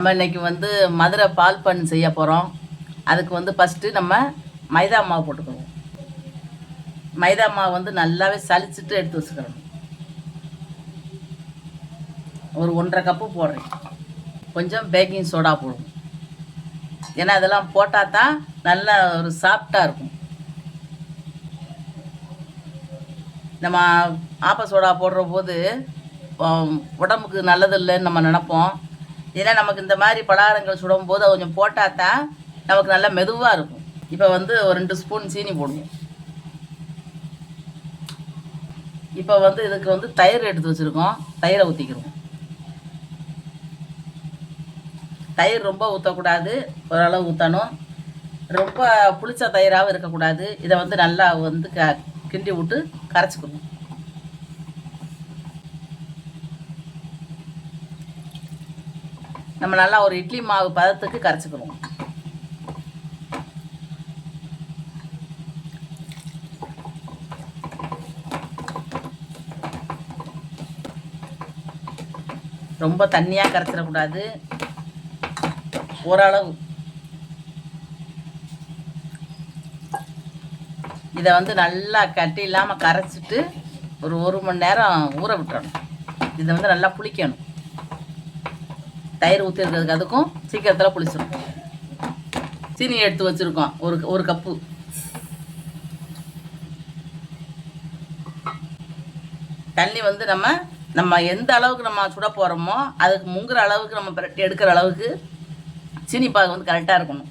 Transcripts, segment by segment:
நம்ம இன்னைக்கு வந்து மதுரை பால் பன் செய்ய போகிறோம் அதுக்கு வந்து ஃபஸ்ட்டு நம்ம மைதா மாவு போட்டுக்கணும். மைதா மாவு வந்து நல்லாவே சலிச்சிட்டு எடுத்து வச்சுக்கிறோம் ஒரு ஒன்றரை கப்பு போடுறேன். கொஞ்சம் பேக்கிங் சோடா போடுவோம். ஏன்னா அதெல்லாம் போட்டால் தான் நல்லா ஒரு சாஃப்டாக இருக்கும். நம்ம ஆப்ப சோடா போடுற போது உடம்புக்கு நல்லது இல்லைன்னு நம்ம நினப்போம். ஏன்னா நமக்கு இந்த மாதிரி பலகாரங்கள் சுடும் போது அது கொஞ்சம் போட்டால் தான் நமக்கு நல்லா மெதுவாக இருக்கும். இப்போ வந்து ஒரு ரெண்டு ஸ்பூன் சீனி போடுவோம். இப்போ வந்து இதுக்கு வந்து தயிர் எடுத்து வச்சுருக்கோம். தயிரை ஊற்றிக்கிறோம் தயிர் ரொம்ப ஊற்றக்கூடாது ஓரளவு ஊற்றணும் ரொம்ப புளிச்ச தயிராகவும் இருக்கக்கூடாது. இதை வந்து நல்லா வந்து க கிண்டி விட்டு கரைச்சிக்கணும். நம்ம நல்லா ஒரு இட்லி மாவு பதத்துக்கு கரைச்சிக்கணும் ரொம்ப தண்ணியாக கரைச்சிடக்கூடாது. ஓரளவு. இதை வந்து நல்லா கட்டி இல்லாமல் கரைச்சிட்டு ஒரு ஒரு மணி நேரம் ஊற விட்டுறணும். இதை வந்து நல்லா புளிக்கணும். தயிர் ஊற்றிருக்கிறதுக்கு அதுக்கும் சீக்கிரத்தில் புளிச்சிடும் சீனி எடுத்து வச்சுருக்கோம். ஒரு ஒரு கப்பு. தண்ணி வந்து நம்ம நம்ம எந்த அளவுக்கு நம்ம சுட போகிறோமோ அதுக்கு முங்குற அளவுக்கு நம்ம பிரட்டி எடுக்கிற அளவுக்கு சீனி பாகு வந்து கரெக்டாக இருக்கணும்.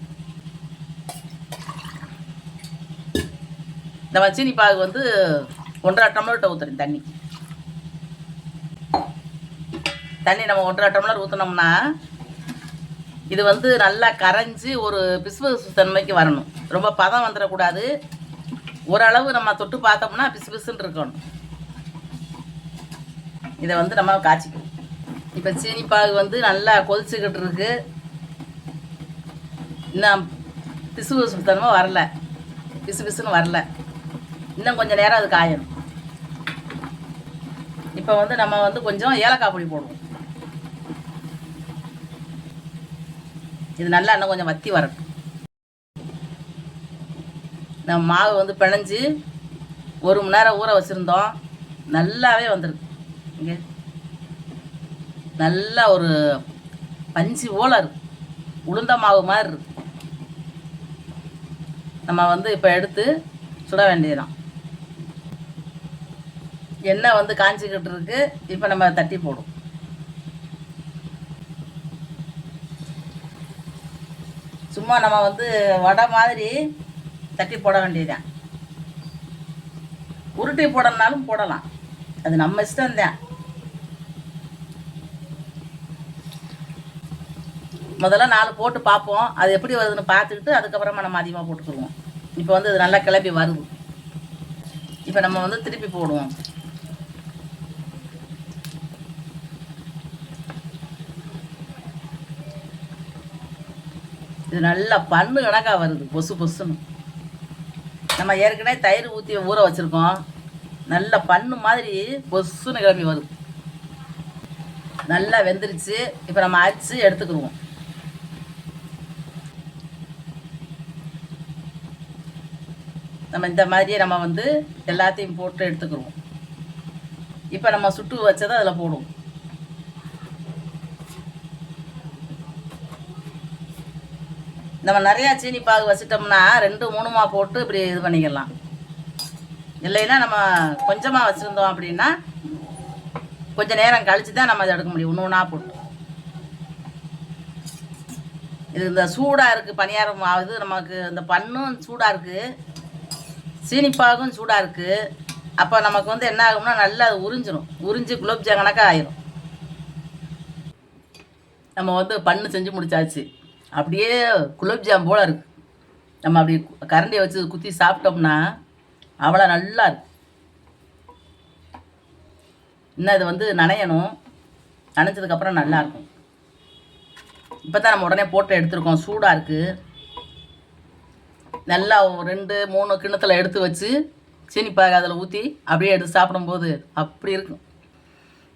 நம்ம சீனி பாகு வந்து ஒன்றரை டம்ளர்கிட்ட ஊற்றுறேன் தண்ணி. தண்ணி நம்ம ஒன்றரை டம்ளர் ஊற்றினோம்னா இது வந்து நல்லா கரைஞ்சி ஒரு பிசுபிசு தன்மைக்கு வரணும். ரொம்ப பதம் வந்துடக்கூடாது ஓரளவு நம்ம தொட்டு பார்த்தோம்னா பிசு பிசுன்னு இருக்கணும். இதை வந்து நம்ம காய்ச்சிக்கணும். இப்போ சீனிப்பாகு வந்து நல்லா கொதிச்சுக்கிட்டு இருக்கு. இன்னும் பிசு பிசுத்தனமாக வரல. பிசு பிசுன்னு வரல. இன்னும் கொஞ்சம் நேரம் அது காயணும். இப்போ வந்து நம்ம வந்து கொஞ்சம் ஏலக்காய் பொடி போடுவோம். இது நல்லா இன்னும் கொஞ்சம் வத்தி வரட்டும். நம்ம மாவு வந்து பிணைஞ்சு ஒரு மணி நேரம் ஊற வச்சுருந்தோம். நல்லாவே வந்துருக்கு. இங்கே நல்லா ஒரு பஞ்சு போல இருக்கு. உளுந்த மாவு மாதிரி இருக்கு. நம்ம வந்து இப்போ எடுத்து சுட வேண்டியதுதான். எண்ணெய் வந்து காஞ்சிக்கிட்டு இருக்கு. இப்போ நம்ம தட்டி போடும் சும்மா நம்ம வந்து வடை மாதிரி தட்டி போட வேண்டியதுதான். உருட்டி போடணும்னாலும் போடலாம். அது நம்ம இஷ்டம்தான். முதல்ல நாலு போட்டு பார்ப்போம். அது எப்படி வருதுன்னு பார்த்துக்கிட்டு அதுக்கப்புறமா நம்ம அதிகமாக போட்டுக்குருவோம் இப்போ வந்து இது நல்லா கிளப்பி வருது. இப்போ நம்ம வந்து திருப்பி போடுவோம். இது நல்லா பண்ணு கணக்காக வருது பொசு பொசுன்னு. நம்ம ஏற்கனவே தயிர் ஊற்றி ஊற வச்சுருக்கோம். நல்ல பண்ணு மாதிரி பொசுன்னு கிளம்பி வருது. நல்லா வெந்துருச்சு. இப்போ நம்ம அரிச்சு எடுத்துக்கிடுவோம். நம்ம இந்த மாதிரியே நம்ம வந்து எல்லாத்தையும் போட்டு எடுத்துக்கிடுவோம். இப்போ நம்ம சுட்டு வச்சதை அதில் போடுவோம். நம்ம நிறையா சீனி பாகு வச்சிட்டோம்னா ரெண்டு மூணுமா போட்டு இப்படி இது பண்ணிக்கலாம். இல்லைன்னா நம்ம கொஞ்சமாக வச்சுருந்தோம் அப்படின்னா கொஞ்சம் நேரம் கழிச்சு தான் நம்ம அதை எடுக்க முடியும். ஒன்று ஒன்றா போட்டு. இது இந்த சூடாக இருக்குது பணியாரம் ஆகுது. நமக்கு இந்த பண்ணும் சூடாக இருக்குது சீனிப்பாகும் சூடாக இருக்குது அப்போ நமக்கு வந்து என்ன ஆகும்னா நல்லா அது உறிஞ்சிரும். உறிஞ்சி குலோப்ஜாம் கணக்காக ஆயிரும். நம்ம வந்து பண்ணு செஞ்சு முடிச்சாச்சு. அப்படியே குலோப்ஜாம் போல் இருக்கு. நம்ம அப்படி கரண்டியை வச்சு குத்தி சாப்பிட்டோம்னா அவ்வளோ நல்லா இருக்கு. இன்னும் இது வந்து நனையணும். நனைஞ்சதுக்கப்புறம் நல்லாயிருக்கும் இப்போ தான் நம்ம உடனே போட்டோ எடுத்துருக்கோம். சூடாக இருக்குது நல்லா ரெண்டு மூணு கிண்ணத்தில் எடுத்து வச்சு சீனி பாகு அதில் ஊற்றி அப்படியே எடுத்து சாப்பிடும்போது அப்படி இருக்கும்.